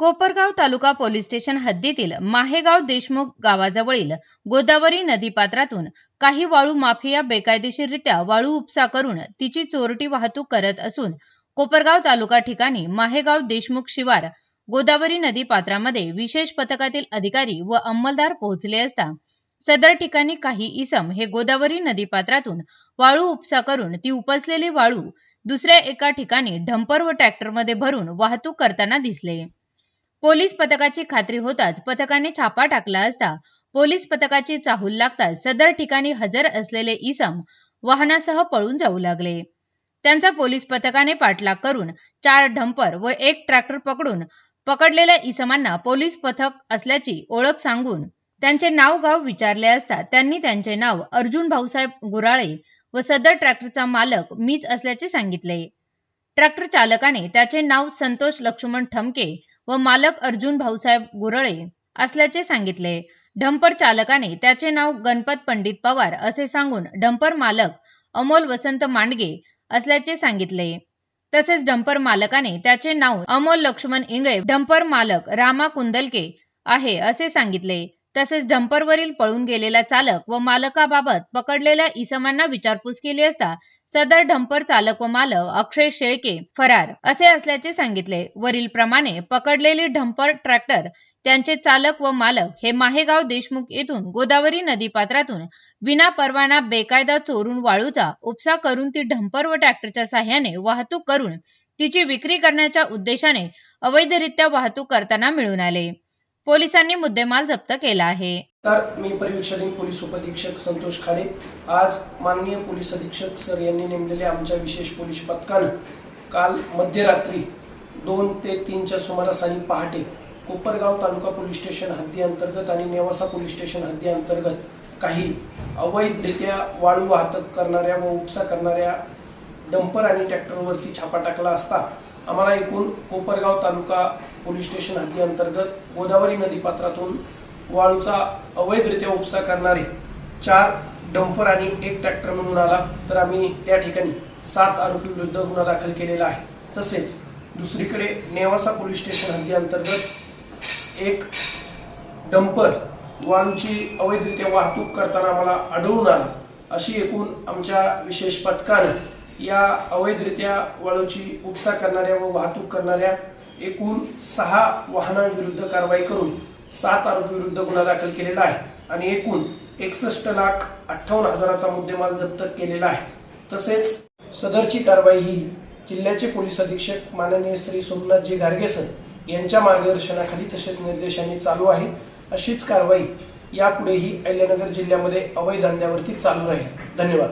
Kopargaon taluka police station हद्दीतील माहेगाव देशमुख गावाजवळील गोदावरी नदीपात्रातून काही वाळू माफिया बेकायदेशीररित्या वाळू उपसा करून तिची चोरटी वाहतूक करत असून कोपरगाव तालुका ठिकाणी माहेगाव देशमुख शिवार गोदावरी नदी पात्रामध्ये विशेष पथकातील अधिकारी व अंमलदार पोहोचले असता सदर ठिकाणी काही इसम हे गोदावरी नदीपात्रातून वाळू उपसा करून ती उपसलेली वाळू दुसऱ्या एका ठिकाणी ढंपर व ट्रॅक्टरमध्ये भरून वाहतूक करताना दिसले. पोलीस पथकाची खात्री होताच पथकाने छापा टाकला असता. पोलीस पथकाची चाहूल लागताच सदर ठिकाणी हजर असलेले इसम वाहनासह पळून जाऊ लागले. त्यांचा पोलीस पथकाने पाठलाग करून चार ढंपर व एक ट्रॅक्टर पकडून पकडलेल्या इसमांना पोलीस पथक असल्याची ओळख सांगून त्यांचे नाव गाव विचारले असता त्यांनी त्यांचे नाव अर्जुन भाऊसाहेब गुराळे व सदर ट्रॅक्टरचा मालक मीच असल्याचे सांगितले. ट्रॅक्टर चालकाने त्याचे नाव संतोष लक्ष्मण ठमके व मालक अर्जुन भाऊसाहेब गुरळे असल्याचे सांगितले. डंपर चालकाने त्याचे नाव गणपत पंडित पवार असे सांगून डंपर मालक अमोल वसंत मांडगे असल्याचे सांगितले. तसेच डंपर मालकाने त्याचे नाव अमोल लक्ष्मण इंगळे डंपर मालक रामा कुंदलके आहे असे सांगितले. तसेच डंपरवरील पळून गेलेला चालक व मालकाबाबत पकडलेल्या इसमांना विचारपूस केली असता सदर डंपर चालक व मालक अक्षय शेळके फरार असे असल्याचे सांगितले. वरील प्रमाणे पकडलेली डंपर ट्रॅक्टर त्यांचे चालक व मालक हे माहेगाव देशमुख येथून गोदावरी नदीपात्रातून विना परवाना बेकायदा चोरून वाळूचा उपसा करून ती ढंपर व ट्रॅक्टरच्या साह्याने वाहतूक करून तिची विक्री करण्याच्या उद्देशाने अवैधरित्या वाहतूक करताना मिळून आले. पोलिसांनी मुद्देमाल जप्त केला आहे. तर मी परिवीक्षाधीन पोलीस उपअधीक्षक संतोष खाडे. आज माननीय पोलीस अधीक्षक सर यांनी नेमलेल्या आमच्या विशेष पोलीस पथकानं काल मध्यरात्री दोन ते तीनच्या सुमारास आणि पहाटे कोपरगाव तालुका पोलीस स्टेशन हद्दी अंतर्गत आणि नेवासा पोलीस स्टेशन हद्दी अंतर्गत काही अवैधरित्या वाळू वाहतूक करणाऱ्या व उपसा करणाऱ्या डंपर आणि ट्रॅक्टरवरती छापा टाकला असता आम्हाला एकूण कोपरगाव तालुका पोलीस स्टेशन हद्दी अंतर्गत गोदावरी नदीपात्रातून वाळूचा अवैधरित्या उपसा करणारे चार डंपर आणि एक ट्रॅक्टर म्हणून आला तर आम्ही त्या ठिकाणी सात आरोपी विरुद्ध गुन्हा दाखल केलेला आहे. तसेच दुसरीकडे नेवासा पोलीस स्टेशन हद्दी अंतर्गत एक डंपर वाळूची अवैधरित्या वाहतूक करताना आम्हाला आढळून आला. अशी एकूण आमच्या विशेष पथकानं या अवैधरित्या वाळूची उपसा करणाऱ्या व वाहतूक करणाऱ्या एकूण सहा वाहनांविरुद्ध कारवाई करून सात आरोपीविरुद्ध गुन्हा दाखल केलेला आहे आणि एकूण एकसष्ट लाख अठ्ठावन्न हजाराचा मुद्देमाल जप्त केलेला आहे. तसेच सदरची कारवाई ही जिल्ह्याचे पोलीस अधीक्षक माननीय श्री सोमनाथजी घारगेसर यांच्या मार्गदर्शनाखाली तसेच निर्देशांनी चालू आहे. अशीच कारवाई यापुढेही अहिल्यानगर जिल्ह्यामध्ये अवैध धंद्यावरती चालू राहील. धन्यवाद.